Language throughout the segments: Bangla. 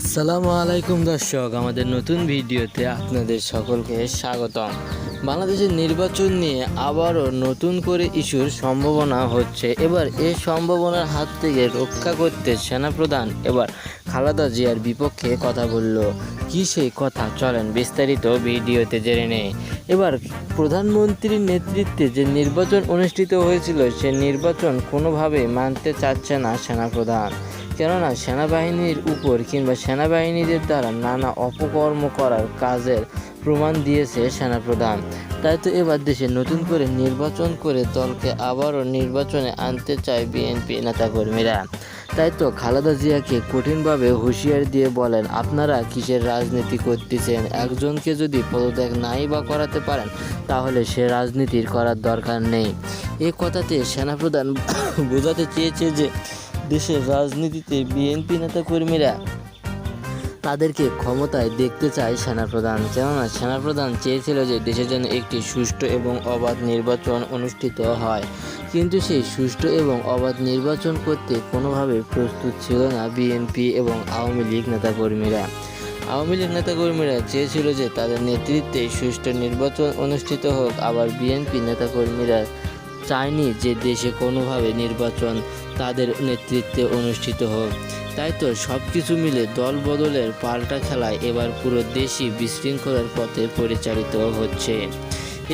আসসালামু আলাইকুম দর্শক, আমাদের নতুন ভিডিওতে আপনাদের সকলকে স্বাগতম। বাংলাদেশের নির্বাচন নিয়ে আবারও নতুন করে ইস্যুর সম্ভাবনা হচ্ছে। এবার এই সম্ভাবনার হাত থেকে রক্ষা করতে সেনাপ্রধান এবার খালেদা জিয়ার বিপক্ষে কথা বলল। কি সেই কথা? চলেন বিস্তারিত ভিডিওতে জেনে নেই। এবার প্রধানমন্ত্রীর নেতৃত্বে যে নির্বাচন অনুষ্ঠিত হয়েছিল, সে নির্বাচন কোনোভাবেই মানতে চাচ্ছে না সেনাপ্রধান। কেননা সেনাবাহিনীর উপর কিংবা সেনাবাহিনীদের দ্বারা নানা অপকর্ম করার কাজের প্রমাণ দিয়েছে সেনাপ্রধান। তাই তো এবার দেশে নতুন করে নির্বাচন করে দলকে আবারও নির্বাচনে আনতে চায় বিএনপি নেতাকর্মীরা। তাই তো খালেদা জিয়াকে কঠিনভাবে হুঁশিয়ারি দিয়ে বলেন, আপনারা কিসের রাজনীতি করতেছেন? একজনকে যদি পদত্যাগ নাই বা করাতে পারেন, তাহলে সে রাজনীতির করার দরকার নেই। এ কথাতে সেনাপ্রধান বোঝাতে চেয়েছে যে দেশের রাজনীতিতে বিএনপি নেতাকর্মীরা। তাদেরকে ক্ষমতায় দেখতে চায় সেনাপ্রধান। কেননা সেনাপ্রধান চেয়েছিল যে দেশের জন্য একটি সুষ্ঠু এবং অবাধ নির্বাচন অনুষ্ঠিত হয়। কিন্তু সেই সুষ্ঠু এবং অবাধ নির্বাচন করতে কোনোভাবে প্রস্তুত ছিল না বিএনপি এবং আওয়ামী লীগ নেতাকর্মীরা। আওয়ামী লীগ নেতাকর্মীরা চেয়েছিল যে তাদের নেতৃত্বে সুষ্ঠু নির্বাচন অনুষ্ঠিত হোক। আবার বিএনপি নেতাকর্মীরা চায়নি যে দেশে কোনোভাবে নির্বাচন তাদের নেতৃত্বে অনুষ্ঠিত হোক। তাই তো সব কিছু মিলে দল বদলের পাল্টা খেলায় এবার পুরো দেশই বিশৃঙ্খলার পথে পরিচালিত হচ্ছে।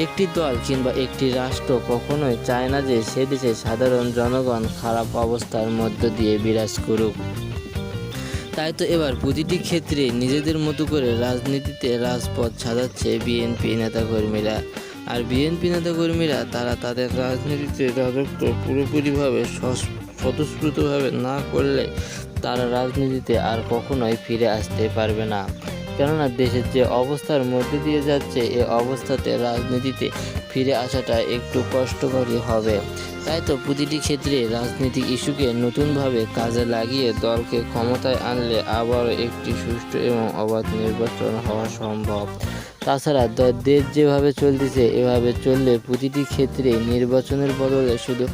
একটি দল কিংবা একটি রাষ্ট্র কখনোই চায় না যে সে দেশে সাধারণ জনগণ খারাপ অবস্থার মধ্য দিয়ে বিরাজ করুক। তাই তো এবার প্রতিটি ক্ষেত্রে নিজেদের মতো করে রাজনীতিতে রাজপথ সাজাচ্ছে বিএনপি নেতাকর্মীরা। আর বিএনপি নেতাকর্মীরা, তারা তাদের রাজনীতিতে রাজত্ব পুরোপুরিভাবে স্বতঃস্ফূর্তভাবে না করলে তারা রাজনীতিতে আর কখনোই ফিরে আসতে পারবে না। কেননা দেশের যে অবস্থার মধ্যে দিয়ে যাচ্ছে, এ অবস্থাতে রাজনীতিতে ফিরে আসাটা একটু কষ্টকরই হবে। তাই তো প্রতিটি ক্ষেত্রে রাজনৈতিক ইস্যুকে নতুনভাবে কাজে লাগিয়ে দলকে ক্ষমতায় আনলে আবারও একটি সুষ্ঠু এবং অবাধ নির্বাচন হওয়া সম্ভব। তাছাড়া দেশ যেভাবে চলতেছে, এভাবে চললে প্রতিটি ক্ষেত্রে নির্বাচনের বদলে শুধু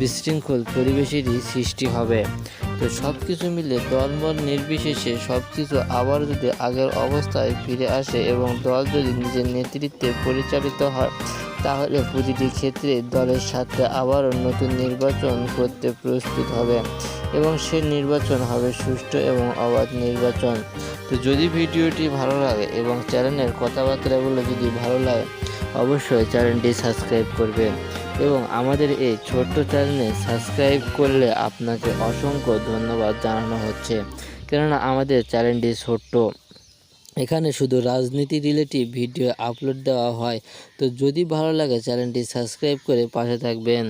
বিশৃঙ্খল পরিবেশেরই সৃষ্টি হবে। তো সব কিছু মিলে দলমত নির্বিশেষে সব কিছু আবার যদি আগের অবস্থায় ফিরে আসে এবং দল যদি নিজের নেতৃত্বে পরিচালিত হয়, তাহলে প্রতিটি ক্ষেত্রে দলের সাথে আবারও নতুন নির্বাচন করতে প্রস্তুত হবে এবং সে নির্বাচন হবে সুষ্ঠু এবং অবাধ নির্বাচন। তো যদি ভিডিওটি ভালো লাগে এবং চ্যানেলের কথাবার্তাগুলো যদি ভালো লাগে অবশ্যই চ্যানেলটি সাবস্ক্রাইব করবেন এবং আমাদের এই ছোট্ট চ্যানেলে সাবস্ক্রাইব করলে আপনাকে অসংখ্য ধন্যবাদ জানানো হচ্ছে। কেননা আমাদের চ্যানেলটি ছোট্ট। এখানে শুধু রাজনীতি রিলেটিভ ভিডিও আপলোড দেওয়া হয়। তো যদি ভালো লাগে চ্যানেলটি সাবস্ক্রাইব করে পাশে থাকবেন।